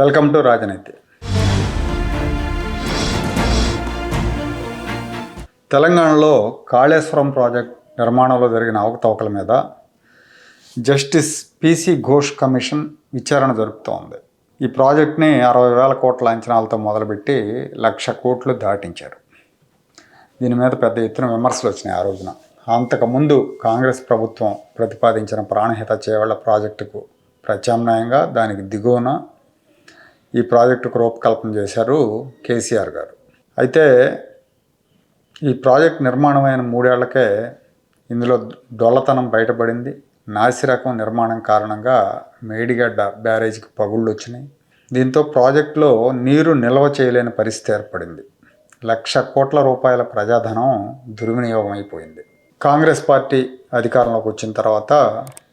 Welcome to రాజనీతి. తెలంగాణలో Kaleshwaram project నిర్మాణంలో జరిగిన అవకతవకల మీద జస్టిస్ పిసి ఘోష్ కమిషన్ విచారణ జరుపుతోంది. ఈ ప్రాజెక్ట్ని అరవై వేల కోట్ల అంచనాలతో మొదలుపెట్టి లక్ష కోట్లు దాటించారు. దీని మీద పెద్ద ఎత్తున విమర్శలు వచ్చినాయి ఆ రోజున. అంతకుముందు కాంగ్రెస్ ప్రభుత్వం ప్రతిపాదించిన ప్రాణహిత చేవళ్ళ ప్రాజెక్టుకు ప్రత్యామ్నాయంగా దానికి దిగువన ఈ ప్రాజెక్టుకు రూపకల్పన చేశారు కేసీఆర్ గారు. అయితే ఈ ప్రాజెక్ట్ నిర్మాణమైన మూడేళ్ళకే ఇందులో డొల్లతనం బయటపడింది. నాసిరకం నిర్మాణం కారణంగా మేడిగడ్డ బ్యారేజ్కి పగుళ్ళు వచ్చినాయి. దీంతో ప్రాజెక్టులో నీరు నిల్వ చేయలేని పరిస్థితి ఏర్పడింది. లక్ష కోట్ల రూపాయల ప్రజాధనం దుర్వినియోగం అయిపోయింది కాంగ్రెస్ పార్టీ అధికారంలోకి వచ్చిన తర్వాత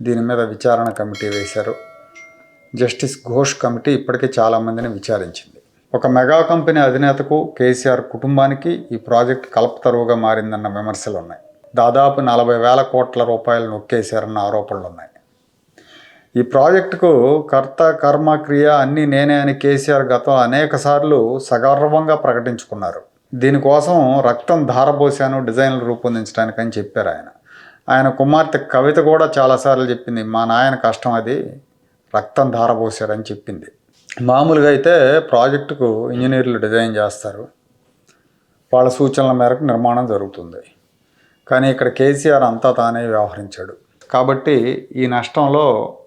దీని మీద విచారణ కమిటీ వేశారు. జస్టిస్ ఘోష్ కమిటీ ఇప్పటికే చాలామందిని విచారించింది. ఒక మెగా కంపెనీ అధినేతకు కేసీఆర్ కుటుంబానికి ఈ ప్రాజెక్ట్ కల్పతరువుగా మారిందన్న విమర్శలు ఉన్నాయి. దాదాపు నలభై వేల కోట్ల రూపాయలు నొక్కేశారన్న ఆరోపణలు ఉన్నాయి. ఈ ప్రాజెక్టుకు కర్త కర్మ క్రియ అన్నీ నేనే అని కేసీఆర్ గతం అనేక సార్లు సగర్వంగా ప్రకటించుకున్నారు. దీనికోసం రక్తం ధారపోసాను డిజైన్లు రూపొందించడానికని చెప్పారు ఆయన. ఆయన కుమార్తె కవిత కూడా చాలాసార్లు చెప్పింది మా నాయన కష్టం అది రక్తం ధారపోసాడని చెప్పింది. మామూలుగా అయితే ప్రాజెక్టుకు ఇంజనీర్లు డిజైన్ చేస్తారు. వాళ్ళ సూచనల మేరకు నిర్మాణం జరుగుతుంది. కానీ ఇక్కడ కేసీఆర్ అంతా తానే వ్యవహరించాడు. కాబట్టి ఈ నష్టంలో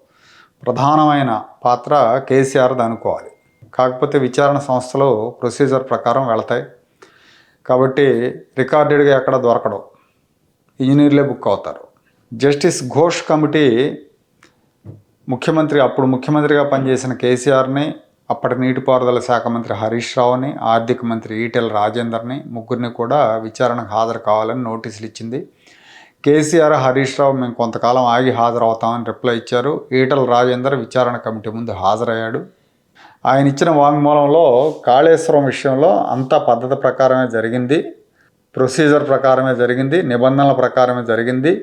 ప్రధానమైన పాత్ర కేసీఆర్ది అనుకోవాలి. కాకపోతే విచారణ సంస్థలు ప్రొసీజర్ ప్రకారం వెళతాయి. కాబట్టి రికార్డెడ్గా ఎక్కడ దొరకడం. ఇంజనీర్లే బుక్ అవుతారు. జస్టిస్ ఘోష్ కమిటీ ముఖ్యమంత్రి అప్పుడు ముఖ్యమంత్రిగా పనిచేసిన కేసీఆర్ని అప్పటి నీటిపారుదల శాఖ మంత్రి హరీష్ రావుని ఆర్థిక మంత్రి ఈటెల రాజేందర్ని ముగ్గురిని కూడా విచారణకు హాజరు కావాలని నోటీసులు ఇచ్చింది. కేసీఆర్ హరీష్ రావు మేము కొంతకాలం ఆగి హాజరవుతామని రిప్లై ఇచ్చారు. ఈటెల రాజేందర్ విచారణ కమిటీ ముందు హాజరయ్యాడు. ఆయన ఇచ్చిన వాంగ్మూలంలో కాళేశ్వరం విషయంలో అంతా పద్ధతి ప్రకారమే జరిగింది. ప్రొసీజర్ ప్రకారమే జరిగింది. నిబంధనల ప్రకారమే జరిగింది.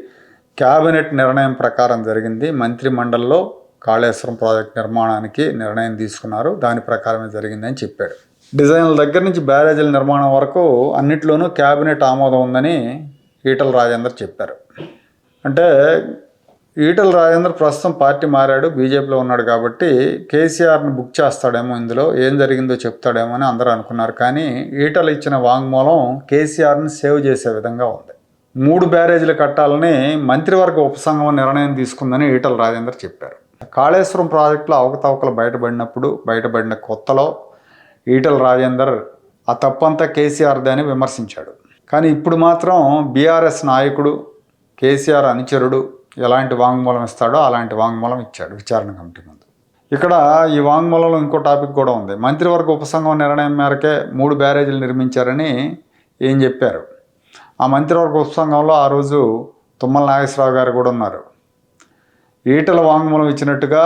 క్యాబినెట్ నిర్ణయం ప్రకారం జరిగింది. మంత్రి మండలిలో కాళేశ్వరం ప్రాజెక్ట్ నిర్మాణానికి నిర్ణయం తీసుకున్నారు. దాని ప్రకారమే జరిగిందని చెప్పాడు. డిజైన్ల దగ్గర నుంచి బ్యారేజీల నిర్మాణం వరకు అన్నిట్లోనూ క్యాబినెట్ ఆమోదం ఉందని ఈటల రాజేందర్ చెప్పారు. అంటే ఈటల రాజేందర్ ప్రస్తుతం పార్టీ మారాడు బీజేపీలో ఉన్నాడు కాబట్టి కేసీఆర్ని బుక్ చేస్తాడేమో ఇందులో ఏం జరిగిందో చెప్తాడేమో అని అందరూ అనుకున్నారు. కానీ ఈటలు ఇచ్చిన వాంగ్మూలం కేసీఆర్ని సేవ్ చేసే విధంగా ఉంది. మూడు బ్యారేజీలు కట్టాలని మంత్రివర్గ ఉపసంఘం నిర్ణయం తీసుకుందని ఈటల రాజేందర్ చెప్పారు. కాళేశ్వరం ప్రాజెక్టులో అవకతవకలు బయటపడినప్పుడు బయటపడిన కొత్తలో ఈటల రాజేందర్ ఆ తప్పంతా కేసీఆర్దే అని విమర్శించాడు. కానీ ఇప్పుడు మాత్రం బీఆర్ఎస్ నాయకుడు కేసీఆర్ అనుచరుడు ఎలాంటి వాంగ్మూలం ఇస్తాడో అలాంటి వాంగ్మూలం ఇచ్చాడు విచారణ కమిటీ ముందు. ఇక్కడ ఈ వాంగ్మూలంలో ఇంకో టాపిక్ కూడా ఉంది. మంత్రివర్గ ఉపసంఘం నిర్ణయం మేరకే మూడు బ్యారేజీలు నిర్మించారని ఏం చెప్పారు? ఆ మంత్రివర్గ ఉపసంఘంలో ఆ రోజు తుమ్మల నాగేశ్వరరావు గారు కూడా ఉన్నారు. ఈటల వాంగ్మూలం ఇచ్చినట్టుగా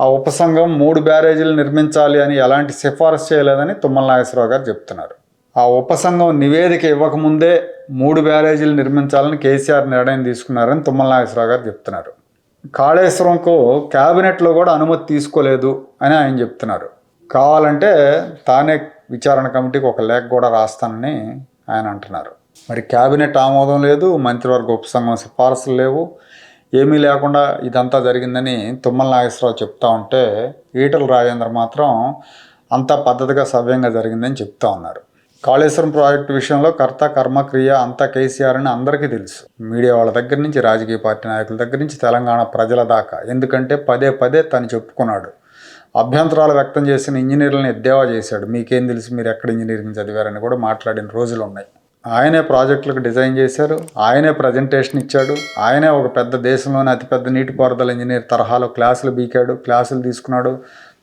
ఆ ఉపసంఘం మూడు బ్యారేజీలు నిర్మించాలి అని ఎలాంటి సిఫారసు చేయలేదని తుమ్మల నాగేశ్వరరావు గారు చెప్తున్నారు. ఆ ఉపసంఘం నివేదిక ఇవ్వకముందే మూడు బ్యారేజీలు నిర్మించాలని కేసీఆర్ నిర్ణయం తీసుకున్నారని తుమ్మల నాగేశ్వరరావు గారు చెప్తున్నారు. కాళేశ్వరంకు క్యాబినెట్లో కూడా అనుమతి తీసుకోలేదు అని ఆయన చెప్తున్నారు. కావాలంటే తానే విచారణ కమిటీకి ఒక లేఖ కూడా రాస్తానని ఆయన అంటున్నారు. మరి క్యాబినెట్ ఆమోదం లేదు మంత్రివర్గ ఉపసంఘం సిఫార్సులు లేవు. ఏమీ లేకుండా ఇదంతా జరిగిందని తుమ్మల నాగేశ్వరరావు చెప్తా ఉంటే ఈటల రాజేంద్ర మాత్రం అంతా పద్ధతిగా సవ్యంగా జరిగిందని చెప్తా ఉన్నారు. కాళేశ్వరం ప్రాజెక్టు విషయంలో కర్త కర్మ క్రియ అంతా కేసీఆర్ అని అందరికీ తెలుసు. మీడియా వాళ్ళ దగ్గర నుంచి రాజకీయ పార్టీ నాయకుల దగ్గర నుంచి తెలంగాణ ప్రజల దాకా. ఎందుకంటే పదే పదే తను చెప్పుకున్నాడు. అభ్యంతరాలు వ్యక్తం చేసిన ఇంజనీర్లను ఎద్దేవా చేశాడు. మీకేం తెలుసు మీరు ఎక్కడ ఇంజనీరింగ్ చదివారని కూడా మాట్లాడిన రోజులు ఉన్నాయి. ఆయనే ప్రాజెక్టులకు డిజైన్ చేశారు ఆయనే ప్రజెంటేషన్ ఇచ్చాడు ఆయనే ఒక పెద్ద దేశంలోనే అతిపెద్ద నీటిపారుదల ఇంజనీర్ తరహాలో క్లాసులు బీకాడు క్లాసులు తీసుకున్నాడు.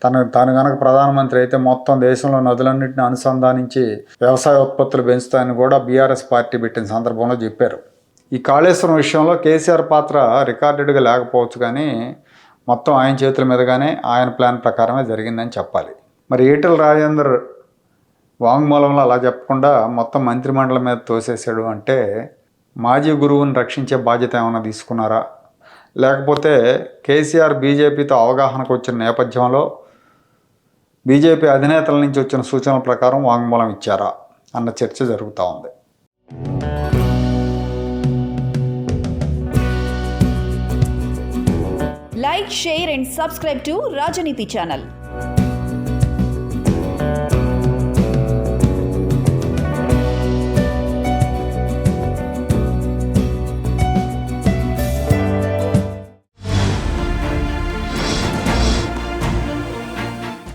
తను తాను కనుక ప్రధానమంత్రి అయితే మొత్తం దేశంలో నదులన్నింటిని అనుసంధానించి వ్యవసాయ ఉత్పత్తులు పెంచుతాయని కూడా బీఆర్ఎస్ పార్టీ పెట్టిన సందర్భంలో చెప్పారు. ఈ కాళేశ్వరం విషయంలో కేసీఆర్ పాత్ర రికార్డెడ్గా లేకపోవచ్చు కానీ మొత్తం ఆయన చేతుల మీదుగానే ఆయన ప్లాన్ ప్రకారమే జరిగిందని చెప్పాలి. మరి ఈటల రాజేందర్ వాంగ్మూలంలో అలా చెప్పకుండా మొత్తం మంత్రిమండలి మీద తోసేసాడు అంటే మాజీ గురువుని రక్షించే బాధ్యత ఏమైనా తీసుకున్నారా? లేకపోతే కేసీఆర్ బీజేపీతో అవగాహనకు వచ్చిన నేపథ్యంలో బీజేపీ అధినేతల నుంచి వచ్చిన సూచనల ప్రకారం వాంగ్మూలం ఇచ్చారా అన్న చర్చ జరుగుతూ ఉంది. Like share and subscribe to Rajneeti channel